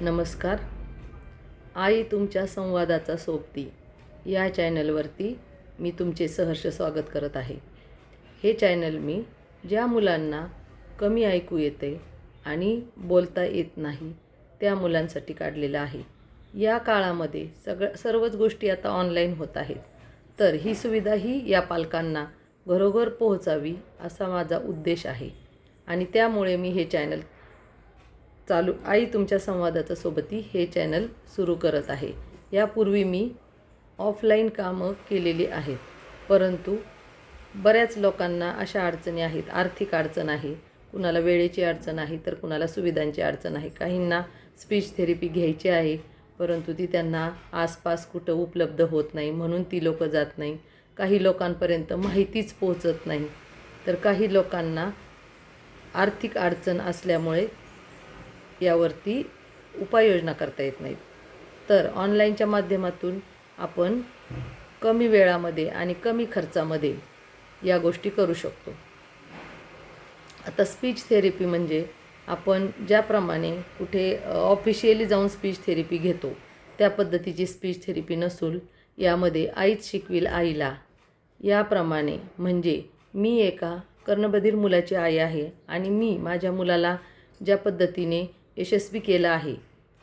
नमस्कार. आई तुमच्या संवादाचा सोबती. या चॅनलवरती मी तुमचे सहर्ष स्वागत करत आहे. हे चॅनल मी ज्या मुलांना कमी ऐकू येते आणि बोलता येत नाही त्या मुलांसाठी काढलेलं आहे. या काळामध्ये सगळं सर्वच गोष्टी आता ऑनलाईन होत आहेत. तर ही सुविधा ही या पालकांना घरोघर पोहोचावी असा माझा उद्देश आहे. आणि त्यामुळे मी हे चॅनल चालू आई तुमच्या संवादाच्या सोबती हे चॅनल सुरू करत आहे. यापूर्वी मी ऑफलाईन कामं केलेली आहेत. परंतु बऱ्याच लोकांना अशा अडचणी आहेत. आर्थिक अडचण आहे. कुणाला वेळेची अडचण आहे तर कुणाला सुविधांची अडचण आहे. काहींना स्पीच थेरपी घ्यायची आहे परंतु ती त्यांना आसपास कुठं उपलब्ध होत नाही म्हणून ती लोकं जात नाही. काही लोकांपर्यंत माहितीच पोहोचत नाही. तर काही लोकांना आर्थिक अडचण असल्यामुळे यावरती उपाययोजना करता येत नाहीत. तर ऑनलाईनच्या माध्यमातून आपण कमी वेळामध्ये आणि कमी खर्चामध्ये या गोष्टी करू शकतो. आता स्पीच थेरपी म्हणजे आपण ज्याप्रमाणे कुठे ऑफिशियली जाऊन स्पीच थेरपी घेतो त्या पद्धतीची स्पीच थेरपी नसून यामध्ये आईच शिकविल आईला. याप्रमाणे म्हणजे मी एका कर्णबधीर मुलाची आई आहे आणि मी माझ्या मुलाला ज्या पद्धतीने यशस्वी केलं आहे.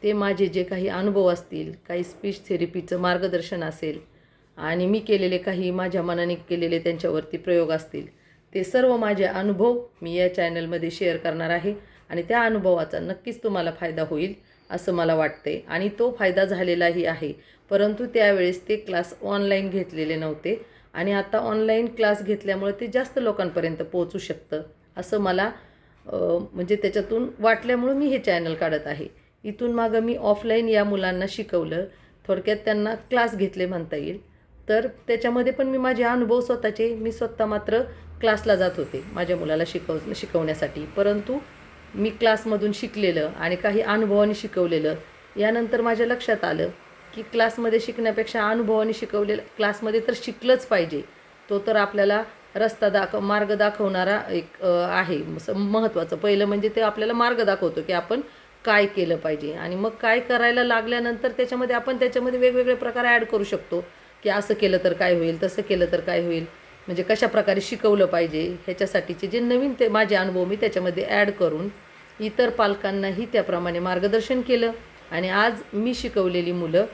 ते माझे जे काही अनुभव असतील काही स्पीच थेरपीचं मार्गदर्शन असेल आणि मी केलेले काही माझ्या मनाने केलेले त्यांच्यावरती प्रयोग असतील ते सर्व माझे अनुभव मी या चॅनलमध्ये शेअर करणार आहे आणि त्या अनुभवाचा नक्कीच तुम्हाला फायदा होईल असं मला वाटते. आणि तो फायदा झालेलाही आहे. परंतु त्यावेळेस ते क्लास ऑनलाईन घेतलेले नव्हते आणि आता ऑनलाईन क्लास घेतल्यामुळे ते जास्त लोकांपर्यंत पोहोचू शकतं असं मला म्हणजे त्याच्यातून वाटल्यामुळं मी हे चॅनल काढत आहे. इथून मागं मी ऑफलाईन या मुलांना शिकवलं. थोडक्यात त्यांना क्लास घेतले म्हणता येईल. तर त्याच्यामध्ये पण मी माझे अनुभव स्वतःचे मी स्वतः मात्र क्लासला जात होते माझ्या मुलाला शिकव शिकवण्यासाठी. परंतु मी क्लासमधून शिकलेलं आणि काही अनुभवाने शिकवलेलं यानंतर माझ्या लक्षात आलं की क्लासमध्ये शिकण्यापेक्षा अनुभवाने शिकवलेलं क्लासमध्ये तर शिकलंच पाहिजे. तो तर आपल्याला रस्ता दाखव मार्ग दाखवणारा एक आहे. महत्त्वाचं पहिलं म्हणजे ते आपल्याला मार्ग दाखवतो की आपण काय केलं पाहिजे. आणि मग काय करायला लागल्यानंतर त्याच्यामध्ये आपण त्याच्यामध्ये वेगवेगळे प्रकार ॲड करू शकतो. की असं केलं तर काय होईल तसं केलं तर काय होईल. म्हणजे कशा प्रकारे शिकवलं पाहिजे. ह्याच्यासाठीचे जे नवीन ते माझे अनुभव मी त्याच्यामध्ये ॲड करून इतर पालकांनाही त्याप्रमाणे मार्गदर्शन केलं. आणि आज मी शिकवलेली मुलं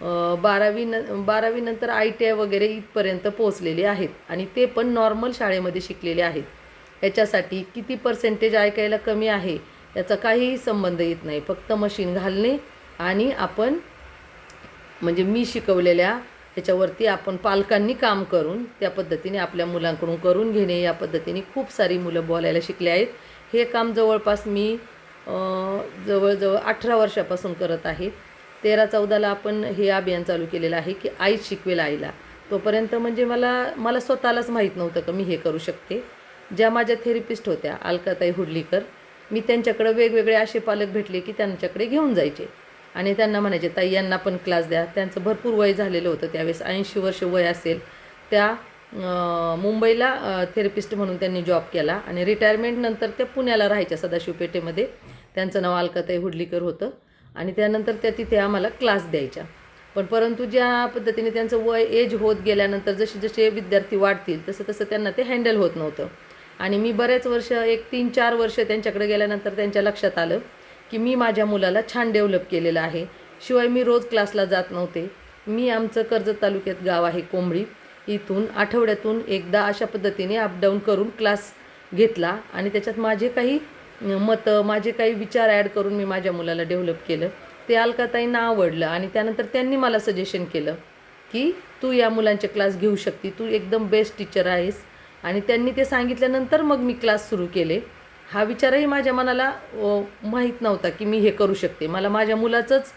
बारावी न बारावीनंतर आय टी आय वगैरे इथपर्यंत पोहोचलेले आहेत आणि ते पण नॉर्मल शाळेमध्ये शिकलेले आहेत. याच्यासाठी किती पर्सेंटेज ऐकायला कमी आहे याचा काहीही संबंध येत नाही. फक्त मशीन घालणे आणि आपण म्हणजे मी शिकवलेल्या त्याच्यावरती आपण पालकांनी काम करून त्या पद्धतीने आपल्या मुलांकडून करून घेणे या पद्धतीने खूप सारी मुलं बोलायला शिकले आहेत. हे काम जवळपास मी जवळजवळ अठरा वर्षापासून करत आहे. तेरा चौदाला आपण हे अभियान चालू केलेलं आहे की आईच शिकवेल आईला. तोपर्यंत म्हणजे मला मला स्वतःलाच माहीत नव्हतं का मी हे करू शकते. ज्या माझ्या थेरपिस्ट होत्या अलकाताई हुडलीकर मी त्यांच्याकडे वेगवेगळे असे पालक भेटले की त्यांच्याकडे घेऊन जायचे. आणि त्यांना म्हणायचे ताई यांना पण क्लास द्या. त्यांचं भरपूर वय झालेलं होतं त्यावेळेस ऐंशी वर्ष वय असेल. त्या मुंबईला थेरपिस्ट म्हणून त्यांनी जॉब केला. आणि रिटायरमेंटनंतर त्या पुण्याला राहायच्या सदाशिवपेठेमध्ये. त्यांचं नाव अलकाताई हुडलीकर होतं. आणि त्यानंतर त्या तिथे आम्हाला क्लास द्यायच्या. पण परंतु ज्या पद्धतीने त्यांचं वय एज होत गेल्यानंतर जसे जसे विद्यार्थी वाढतील तसं तसं त्यांना ते हँडल होत नव्हतं. आणि मी बरेच वर्ष एक तीन चार वर्ष त्यांच्याकडे गेल्यानंतर त्यांच्या लक्षात आलं की मी माझ्या मुलाला छान डेव्हलप केलेलं आहे. शिवाय मी रोज क्लासला जात नव्हते. मी आमचं कर्जत तालुक्यात गाव आहे कोंबडी. इथून आठवड्यातून एकदा अशा पद्धतीने अपडाऊन करून क्लास घेतला आणि त्याच्यात माझे काही मतं माझे काही विचार ॲड करून मी माझ्या मुलाला डेव्हलप केलं. ते अलकाताईंना आवडलं आणि त्यानंतर त्यांनी मला सजेशन केलं की तू या मुलांचे क्लास घेऊ शकते तू एकदम बेस्ट टीचर आहेस. आणि त्यांनी ते सांगितल्यानंतर मग मी क्लास सुरू केले. हा विचारही माझ्या मनाला माहीत नव्हता की मी हे करू शकते. मला माझ्या मुलाचंच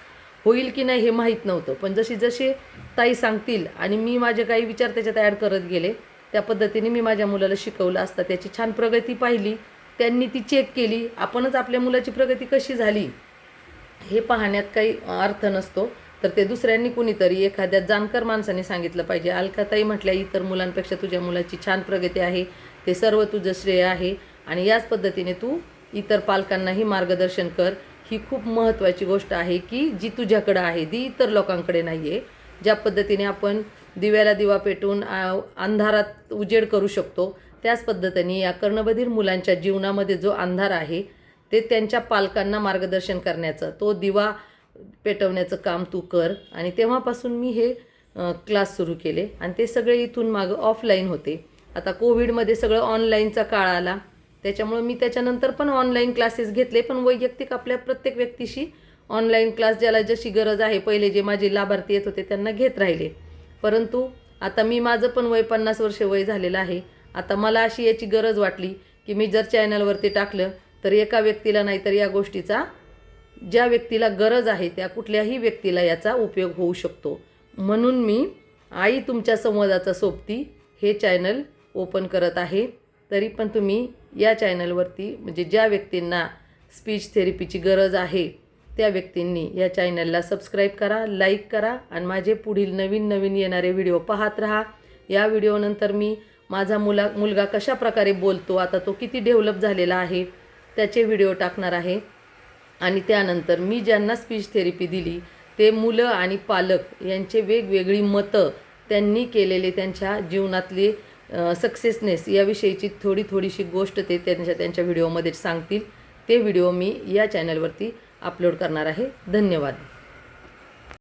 होईल की नाही हे माहीत नव्हतं. पण जशी जसे ताई सांगतील आणि मी माझे काही विचार त्याच्यात ॲड करत गेले त्या पद्धतीने मी माझ्या मुलाला शिकवलं असता त्याची छान प्रगती पाहिली. त्यांनी ती चेक केली. आपणच आपल्या मुलाची प्रगती कशी झाली हे पाहण्यात काही अर्थ नसतो. तर ते दुसऱ्यांनी कुणीतरी एखाद्या जाणकार माणसाने सांगितलं पाहिजे. अलकाताई म्हटल्या इतर मुलांपेक्षा तुझ्या मुलाची छान प्रगती आहे. ते सर्व तुझं श्रेय आहे आणि याच पद्धतीने तू इतर पालकांनाही मार्गदर्शन कर. ही खूप महत्त्वाची गोष्ट आहे की जी तुझ्याकडं आहे ती इतर लोकांकडे नाही आहे ज्या पद्धतीने आपण दिव्याला दिवा पेटून अंधारात उजेड करू शकतो त्याच पद्धतीने या कर्णबधीर मुलांच्या जीवनामध्ये जो अंधार आहे ते त्यांच्या पालकांना मार्गदर्शन करण्याचं तो दिवा पेटवण्याचं काम तू कर. आणि तेव्हापासून मी हे क्लास सुरू केले. आणि ते सगळे इथून मागं ऑफलाईन होते. आता कोविडमध्ये सगळं ऑनलाईनचा काळ आला. त्याच्यामुळं मी त्याच्यानंतर पण ऑनलाईन क्लासेस घेतले. पण वैयक्तिक आपल्या प्रत्येक व्यक्तीशी ऑनलाईन क्लास ज्याला जशी गरज आहे पहिले जे माझे लाभार्थी येत होते त्यांना घेत राहिले. परंतु आता मी माझं पण वय पन्नास वर्ष वय झालेलं आहे. आता मला अशी याची गरज वाटली की मी जर चॅनलवरती टाकलं तर एका व्यक्तीला नाही तर या गोष्टीचा ज्या व्यक्तीला गरज आहे त्या कुठल्याही व्यक्तीला याचा उपयोग होऊ शकतो. म्हणून मी आई तुमच्या संवादाचा सोबती हे चॅनल ओपन करत आहे. तरी पण तुम्ही या चॅनलवरती म्हणजे ज्या व्यक्तींना स्पीच थेरपीची गरज आहे त्या व्यक्तींनी या चॅनलला सबस्क्राईब करा लाईक करा आणि माझे पुढील नवीन नवीन येणारे व्हिडिओ पाहत राहा. या व्हिडिओनंतर मी माझा मुला मुलगा कशा प्रकारे बोलतो आता तो किती डेव्हलप झालेला आहे त्याचे व्हिडिओ टाकणार आहे. आणि त्यानंतर मी ज्यांना स्पीच थेरपी दिली ते मुलं आणि पालक यांचे वेगवेगळी मतं त्यांनी केलेले त्यांच्या जीवनातले सक्सेसनेस याविषयीची थोडी थोडीशी गोष्ट ते त्यांच्या त्यांच्या व्हिडिओमध्ये सांगतील. ते व्हिडिओ मी या चॅनलवरती अपलोड करणार आहे. धन्यवाद.